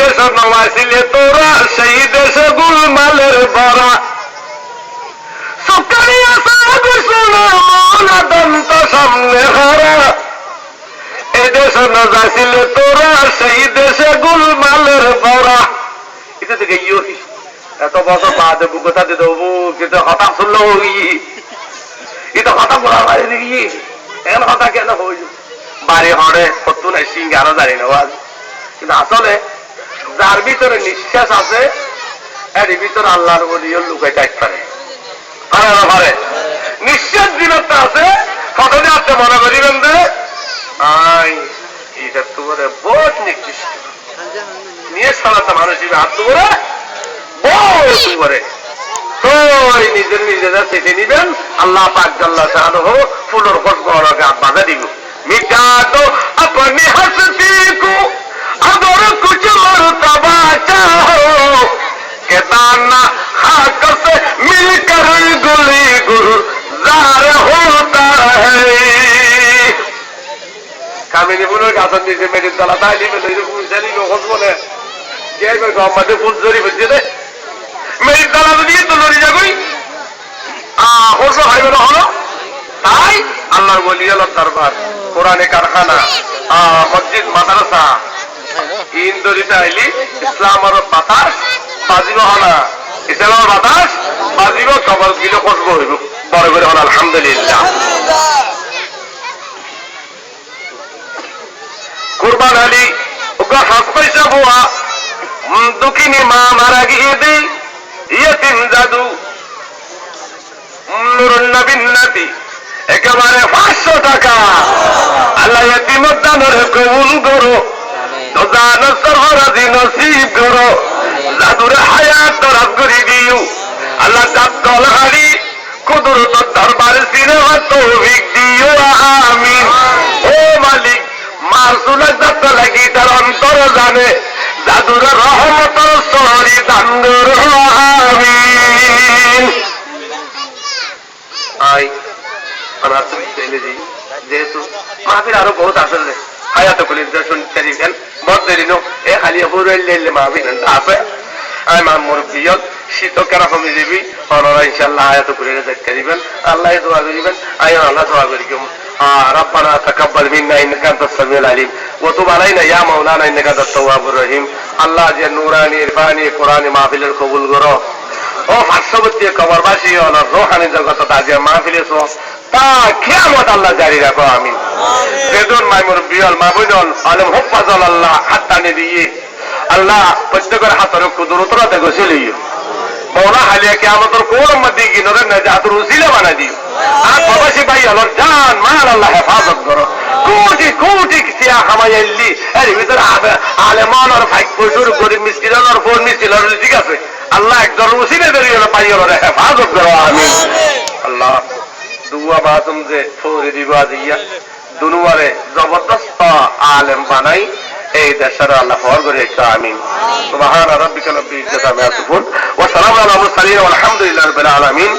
দেশ নমাইছিলে তোরা সেই দেশে গুলমালের বরা সুকারিয়া সাগু শোনো মনা দন্ত সামনে হারা। এই দেশে ন যাইছিলে তোরা সেই দেশে গুলমালের বরা এটা থেকে ইয়ে এত বছর বাদে বুকতা দিয়ে দেবো? কিন্তু হঠাৎ শুনলো এটা কথা বলা বাইরে গিয়ে। এখন কথা কেন হই বাড়ি হরে নাই সিং আরও জানি না কিন্তু আসলে যার ভিতরে নিঃশ্বাস আছে এর ভিতরে আল্লাহর বলিও লুকাই টাইট পারে। পারে নিঃশ্বাস জীবনটা আছে, কতদিন আপনি মনে করি বন্ধু আই এটা তোমার বহুত নিকৃষ্ট নিয়ে সারাটা মানুষ হিসেবে হাত তোমার বহুত করে। সবাই নিজের নিজেরা চেটে নিবেন, আল্লাহ পাক জাল্লা শাহান হো ফুলোর খোঁজ গরকে হাত বাধা দিব। মিটাটো আপনি হাসতি কু আদরক अगर कुछ मरतबा चाहो के दाना खाक से मिलकर गुली गुलजार होता है কামিনী ফুলের গাছের নিচে মেডির তলা তাই নিবে ফুল চালি খোঁজ বলে কে করে গম্মাতে ফুল জড়ি বুঝছে রে মেরির তলা দিয়ে তো লড়ি যাবই আহ হাইবে না হলো তাই আল্লাহর বলি আল্লাহ দরবার কোরআনে কারখানা আহ, মসজিদ মাদ্রাসা ইন্দরিতে আইলি ইসলামের বাতাস, বাজিব হলা। ইসলামের বাতাস, বাজিব কবর গিলে খসব হইব বড় করে হল আলহামদুলিল্লাহ কুরবান আলী ওকে হাস পয়সা বুয়া দুঃখিনী মা মারা গিয়ে দেই ইয়েতিম জাদু নুরুন্নবিন্নতি একেবারে পাঁচশো টাকা আল্লাহ ইতিমদানের কবুল করো দোজান সরহরাজি নসিব হায়াত করি দিও। আল্লাহ হারি, কুদরত দরবার সিনেমা তৌফিক দিও। আমিন। ও মালিক যত লাগি তার অন্তর জানে। জাদুর রহমত সরি দান্দর আমিন। আই যেহেতু মাহফিল আরও বহুত আসলে হায়াত কলি দর্শন নো এ খালি হুরাইল লেলে মাহফিল আছে আই মা মুরব্বিয়ত শীত কেন কমে যাবি অনরা ইনশাআল্লাহ আয়াত করে রেজাক করিবেন আল্লাহ দোয়া করিবেন আই আল্লাহ দোয়া করিবেন ربنا تقبل منا انك انت السميع العليم وتب علينا يا مولانا انك انت التواب الرحيم আল্লাহ যে নুরানি ইরফানি কোরআনি মাহফিলের কবুল করো ও পার্শ্ববর্তী কবরবাসী ও রোহানি জগত তাজে মাহফিলে সো তা খেয়ামত আল্লাহ জারি রাখো আমি বেদন মাইমুর বিয়ল মাহবুদল আলম হুফাজল আল্লাহ হাত্তানি দিয়ে আল্লাহ প্রত্যেকের হাতের কুদরতরাতে গছিলিও মৌলা হালিয়া কেয়ামতর কোন মধ্যে গিনরে না জাতুর উসিলে বানা দিও। আর প্রবাসী ভাই, আলোর জান, মাল আল্লাহ হেফাজত করো। কোটি কোটি সিয়া খামাইলি এর ভিতরে আলেমান আর ফাইক পয়সুর গরিব মিস্ত্রি আর ফোন মিস্ত্রি ঠিক আছে। আল্লাহ একজন উসিলে বেরিয়ে হলো পাই হলো হেফাজত করো আমি আল্লাহ, দুয়া বাতুম যে ফৌরি দিবা দিয়া দুনুয়ারে জবরদস্ত আলেম বানাই। এই দেশের আল্লাহ ফর করে একটু আমিন সুবহান রাব্বিকা রাব্বিল ইজ্জাতি আম্মা ইয়াসিফুন ওয়া সালামু আলা মুরসালিন ওয়া আলহামদুলিল্লাহি রাব্বিল আলামিন